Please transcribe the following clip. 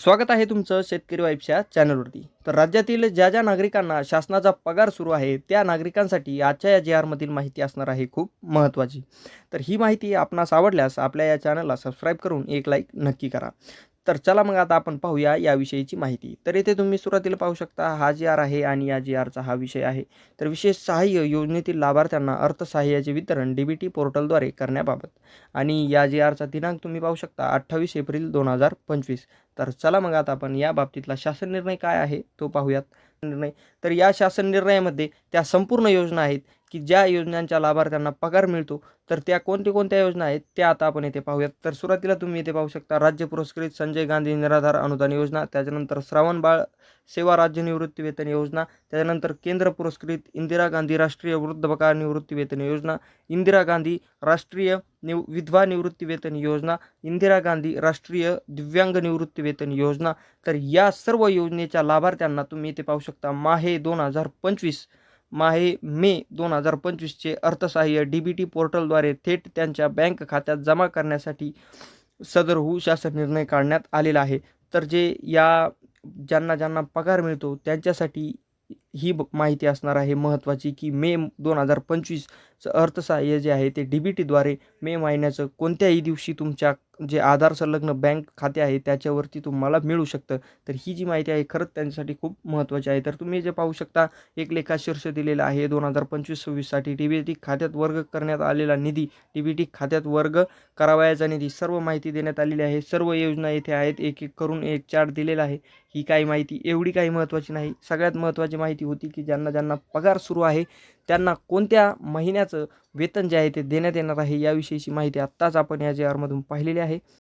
स्वागत आहे तुमचं शेतकरी वाईफच्या चॅनलवरती. तर राज्यातील ज्या ज्या नागरिकांना शासनाचा पगार सुरू आहे त्या नागरिकांसाठी आजच्या या जी आरमधील माहिती असणार आहे खूप महत्त्वाची. तर ही माहिती आपणास आवडल्यास आपल्या या चॅनलला सबस्क्राईब करून एक लाईक नक्की करा. तर चला मग आता आपण पाहूया याविषयीची माहिती. तर येथे तुम्ही सुरुवातीला पाहू शकता हा जी आर आहे आणि या जी आरचा हा विषय आहे. तर विशेष सहाय्य योजनेतील लाभार्थ्यांना अर्थसहाय्याचे वितरण डी बी टी पोर्टलद्वारे करण्याबाबत. आणि या जी आरचा दिनांक तुम्ही पाहू शकता अठ्ठावीस एप्रिल दोन हजार पंचवीस. तर चला मग आता आपण या बाबतीतला शासन निर्णय काय आहे तो पाहूयात. निर्णय तर या शासन निर्णयामध्ये त्या संपूर्ण योजना आहेत की ज्या योजनांच्या लाभार्थ्यांना पगार मिळतो तर त्या कोणत्या कोणत्या योजना आहेत त्या आता आपण येथे पाहूयात. तर सुरुवातीला तुम्ही इथे पाहू शकता राज्य पुरस्कृत संजय गांधी निराधार अनुदान योजना त्याच्यानंतर श्रावण बाळ सेवा राज्य निवृत्ती वेतन योजना त्याच्यानंतर केंद्र पुरस्कृत इंदिरा गांधी राष्ट्रीय वृद्धपकार निवृत्ती वेतन योजना इंदिरा गांधी राष्ट्रीय निव विधवा निवृत्ती वेतन योजना इंदिरा गांधी राष्ट्रीय दिव्यांग निवृत्ती वेतन योजना. तर या सर्व योजनेच्या लाभार्थ्यांना तुम्ही इथे पाहू शकता माहे दोन हजार पंचवीस माहे मे दोन हजार पंचवीसचे अर्थसहाय्य डी बी टी पोर्टलद्वारे थेट त्यांच्या बँक खात्यात जमा करण्यासाठी सदर होऊ शासन निर्णय काढण्यात आलेला आहे. तर जे या ज्यांना ज्यांना पगार मिळतो त्यांच्यासाठी ही ब- माहिती असणार आहे महत्त्वाची की मे दोन हजार पंचवीस चं अर्थसहाय्य जे आहे ते डी बी टीद्वारे मे महिन्याचं कोणत्याही दिवशी तुमच्या जे आधार संलग्न बँक खाते आहे त्याच्यावरती तुम्हाला मिळू शकतं. तर ही जी माहिती आहे खरंच त्यांच्यासाठी खूप महत्त्वाची आहे. तर तुम्ही जे पाहू शकता एक लेखाशीर्ष दिलेला आहे. दोन हजार पंचवीस सव्वीससाठी डी बी टी खात्यात वर्ग करण्यात आलेला निधी डी बी टी खात्यात वर्ग करावयाचा निधी सर्व माहिती देण्यात आलेली आहे. सर्व योजना येथे आहेत. एक एक करून एक चार्ट दिलेला आहे. ही काही माहिती एवढी काही महत्त्वाची नाही. सगळ्यात महत्त्वाची माहिती होती की ज्यांना ज्यांना पगार सुरू आहे त्यांना कोणत्या महिन्याचं वेतन जे आहे ते देण्यात येणार आहे याविषयीची माहिती आत्ताच आपण या जे आरमधून पाहिलेली आहे.